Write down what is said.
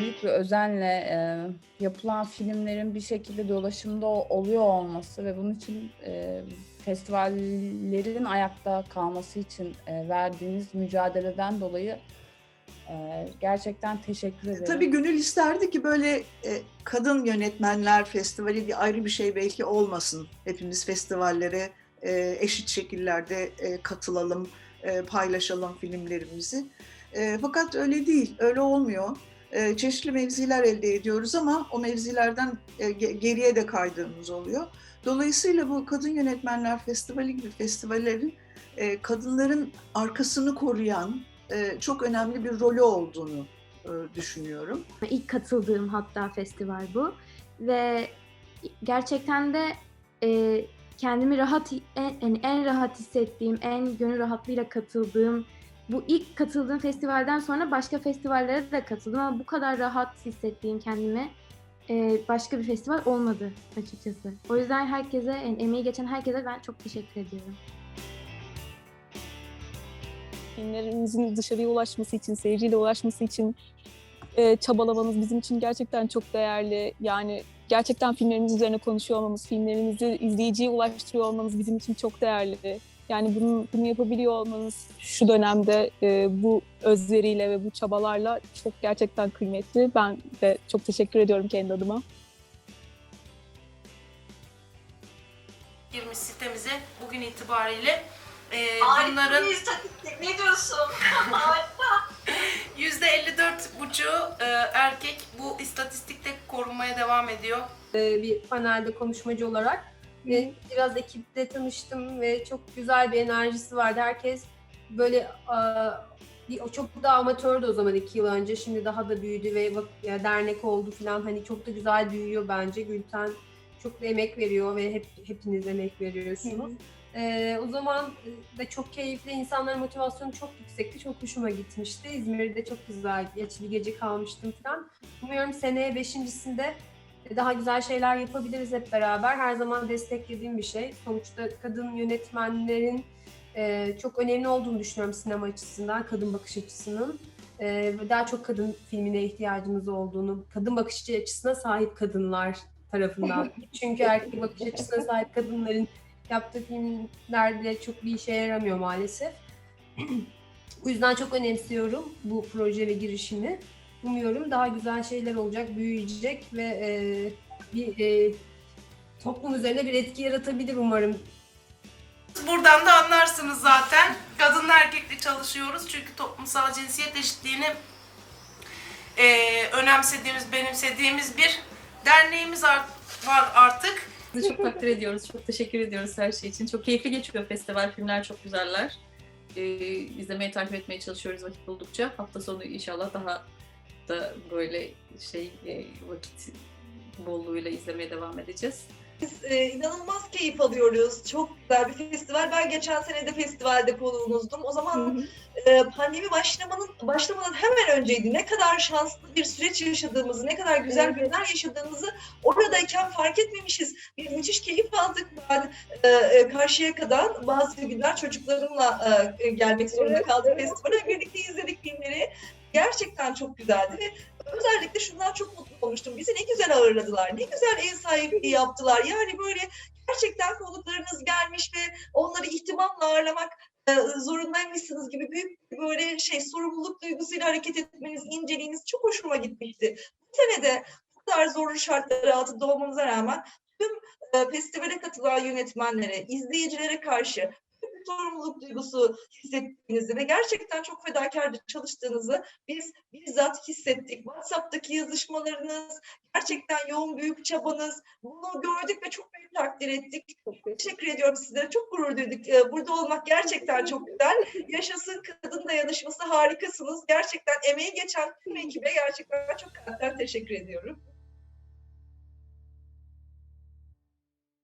Büyük bir özenle e, yapılan filmlerin bir şekilde dolaşımda oluyor olması ve bunun için e, festivallerin ayakta kalması için e, verdiğiniz mücadeleden dolayı e, gerçekten teşekkür ederim. Tabii gönül isterdi ki böyle e, kadın yönetmenler festivali diye ayrı bir şey belki olmasın. Hepimiz festivallere e, eşit şekillerde e, katılalım, e, paylaşalım filmlerimizi. E, fakat öyle değil, öyle olmuyor. Çeşitli mevziler elde ediyoruz ama o mevzilerden ge- geriye de kaydığımız oluyor. Dolayısıyla bu Kadın Yönetmenler Festivali gibi festivallerin kadınların arkasını koruyan çok önemli bir rolü olduğunu düşünüyorum. İlk katıldığım hatta festival bu. Ve gerçekten de kendimi rahat, en, yani en rahat hissettiğim, en gönül rahatlığıyla katıldığım, bu ilk katıldığım festivalden sonra başka festivallere de katıldım ama bu kadar rahat hissettiğim kendimi e, başka bir festival olmadı açıkçası. O yüzden herkese, yani emeği geçen herkese ben çok teşekkür ediyorum. filmlerimizin dışarıya ulaşması için, seyirciyle ulaşması için e, çabalamanız bizim için gerçekten çok değerli. Yani gerçekten filmlerimiz üzerine konuşuyor olmamız, filmlerimizi izleyiciye ulaştırıyor olmamız bizim için çok değerli. Yani bunu, bunu yapabiliyor olmanız şu dönemde e, bu özveriyle ve bu çabalarla çok gerçekten kıymetli. Ben de çok teşekkür ediyorum kendi adıma. girmiş sitemize bugün itibariyle e, Harika bunların bir istatistik. Ne diyorsun? Harika. %54 buçuğu e, erkek bu istatistikte korunmaya devam ediyor. e, bir panelde konuşmacı olarak ve biraz ekiple tanıştım ve çok güzel bir enerjisi vardı. Herkes böyle bir, o çok da amatördü o zaman iki yıl önce. Şimdi daha da büyüdü ve bak, ya dernek oldu falan. Hani çok da güzel büyüyor bence. Gülten çok da emek veriyor ve hep hepiniz emek veriyorsunuz. Ee, o zaman da çok keyifli, insanların motivasyonu çok yüksekti, çok hoşuma gitmişti. İzmir'de çok güzel, geç bir gece kalmıştım falan. Umuyorum seneye beşincisinde daha güzel şeyler yapabiliriz hep beraber. Her zaman desteklediğim bir şey. Sonuçta kadın yönetmenlerin e, çok önemli olduğunu düşünüyorum sinema açısından, kadın bakış açısının. E, daha çok kadın filmine ihtiyacımız olduğunu, kadın bakış açısına sahip kadınlar tarafından. Çünkü erkek bakış açısına sahip kadınların yaptığı filmlerde çok bir işe yaramıyor maalesef. Bu yüzden çok önemsiyorum bu proje ve girişimi. Umuyorum daha güzel şeyler olacak, büyüyecek ve e, bir e, toplum üzerine bir etki yaratabilir umarım. Buradan da anlarsınız zaten. Kadınla erkekle çalışıyoruz çünkü toplumsal cinsiyet eşitliğini e, önemsediğimiz, benimsediğimiz bir derneğimiz var artık. Sizi çok takdir ediyoruz. Çok teşekkür ediyoruz her şey için. Çok keyifli geçiyor festival. Filmler çok güzeller. Ee, izlemeye, takip etmeye çalışıyoruz vakit buldukça. Hafta sonu inşallah daha da böyle şey e, vakit bolluğuyla izlemeye devam edeceğiz. Biz e, inanılmaz keyif alıyoruz. Çok güzel bir festival. Ben geçen sene de festivalde konuğunuzdum. O zaman e, pandemi başlamanın başlamadan hemen önceydi. Ne kadar şanslı bir süreç yaşadığımızı, ne kadar güzel günler yaşadığımızı oradayken fark etmemişiz. Bir müthiş keyif aldık. Ben e, e, Karşıyaka'dan bazı günler çocuklarımla e, gelmek zorunda kaldım festivale. Birlikte izledik filmleri. Gerçekten çok güzeldi ve özellikle şundan çok mutlu olmuştum. Bizi ne güzel ağırladılar, ne güzel ev sahipliği yaptılar. Yani böyle gerçekten konuklarınız gelmiş ve onları ihtimamla ağırlamak e, zorundaymışsınız gibi büyük böyle şey sorumluluk duygusuyla hareket etmeniz, inceliğiniz çok hoşuma gitmişti. Bu sene bu kadar zorlu şartlar altında olmamıza rağmen tüm e, festivale katılan yönetmenlere, izleyicilere karşı sorumluluk duygusu hissettiğinizi ve gerçekten çok fedakarca çalıştığınızı biz bizzat hissettik. WhatsApp'taki yazışmalarınız, gerçekten yoğun büyük çabanız, bunu gördük ve çok büyük takdir ettik. Teşekkür ediyorum sizlere. Çok gurur duyduk. Ee, Burada olmak gerçekten çok güzel. Yaşasın kadın dayanışması harikasınız. Gerçekten emeği geçen tüm ekibe gerçekten çok kalpten teşekkür ediyorum.